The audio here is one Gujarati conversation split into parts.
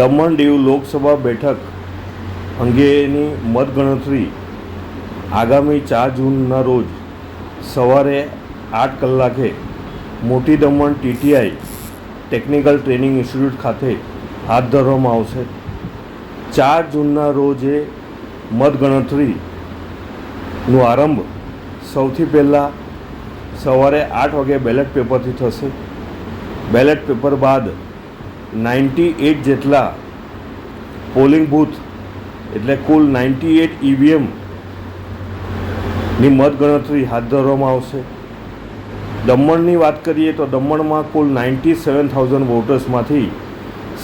દમણ દીવ લોકસભા બેઠક અંગેની મતગણતરી આગામી ચાર જૂનના રોજ સવારે આઠ કલાકે Moti Daman TTI technical training institute ખાતે હાથ ધરવામાં આવશે. ચાર જૂનના રોજે મતગણતરીનો આરંભ સૌથી પહેલાં સવારે આઠ વાગે બેલેટ પેપરથી થશે. બેલેટ પેપર બાદ નાઇન્ટી એટ જેટલા પોલિંગ બૂથ, એટલે કુલ નાઇન્ટી એટ ઈવીએમની મતગણતરી હાથ ધરવામાં આવશે. દમણની વાત કરીએ તો દમણમાં કુલ નાઇન્ટી સેવન થાઉઝન્ડ વોટર્સમાંથી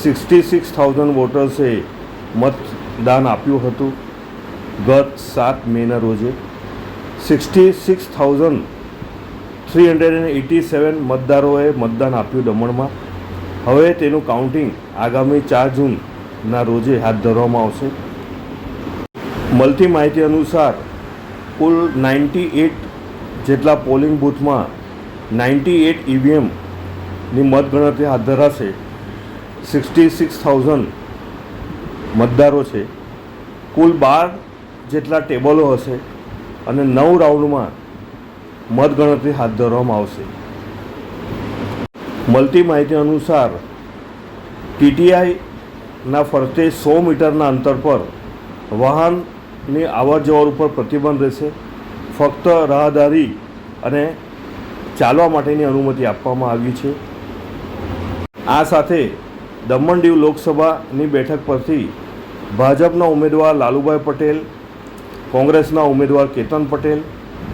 સિક્સટી સિક્સ થાઉઝન્ડ વોટર્સે મતદાન આપ્યું હતું ગત સાત મેના રોજે. Sixty six thousand three hundred and eighty seven મતદારોએ મતદાન આપ્યું દમણમાં. હવે તેનું કાઉન્ટિંગ આગામી ચાર જૂનના રોજે હાથ ધરવામાં આવશે. મળતી માહિતી અનુસાર, કુલ નાઇન્ટી એટ જેટલા પોલિંગ બૂથમાં નાઇન્ટી એટ ઈવીએમની મતગણતરી હાથ ધરાશે. સિક્સટી સિક્સ થાઉઝન્ડ મતદારો છે. કુલ બાર જેટલા ટેબલો હશે અને નવ રાઉન્ડમાં મતગણતરી હાથ ધરવામાં આવશે. મળતી માહિતી અનુસાર ટીટીઆઈના ફરતે સો મીટરના અંતર પર વાહનની આવર જવર ઉપર પ્રતિબંધ રહેશે. ફક્ત રાહદારી અને ચાલવા માટેની અનુમતિ આપવામાં આવી છે. આ સાથે દમણ દીવ લોકસભાની બેઠક પરથી ભાજપના ઉમેદવાર લાલુભાઈ પટેલ, કોંગ્રેસના ઉમેદવાર કેતન પટેલ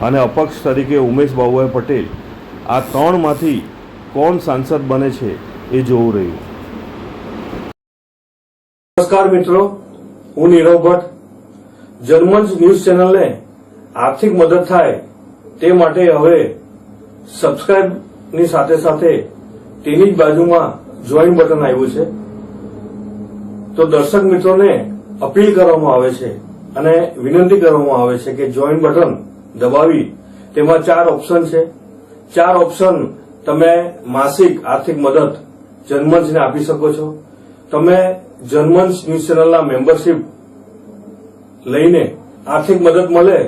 અને અપક્ષ તરીકે ઉમેશ બાબુભાઈ પટેલ આ ત્રણમાંથી કોણ સાંસદ બને છે એ જોવું રહ્યું. નમસ્કાર મિત્રો, હું નીરવ ભટ્ટ. જર્મન ન્યૂઝ ચેનલને આર્થિક મદદ થાય તે માટે હવે સબસ્ક્રાઇબની સાથે સાથે તેની જ બાજુમાં જોઈન બટન આવ્યું છે. તો દર્શક મિત્રોને અપીલ કરવામાં આવે છે અને વિનંતી કરવામાં આવે છે કે જોઈન બટન દબાવી. તેમાં ચાર ઓપ્શન છે. ચાર ઓપ્શન તમે માસિક આર્થિક મદદ જનમંચને આપી શકો છો. તમે જનમંચ ન્યૂઝ ચેનલના મેમ્બરશીપ લઈને આર્થિક મદદ મળે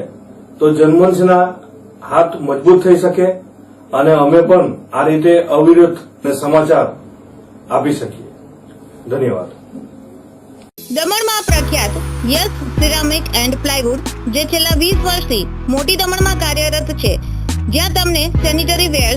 તો જનમંચના હાથ મજબૂત થઈ શકે અને અમે પણ આ રીતે અવિરત સમાચાર આપી શકીએ. ધન્યવાદ. દમણમાં પ્રખ્યાત યસ સિરામિક એન્ડ પ્લાયવુડ, જે છેલ્લા વીસ વર્ષથી મોટી દમણમાં કાર્યરત છે. જ્યાં તમને sanitary ware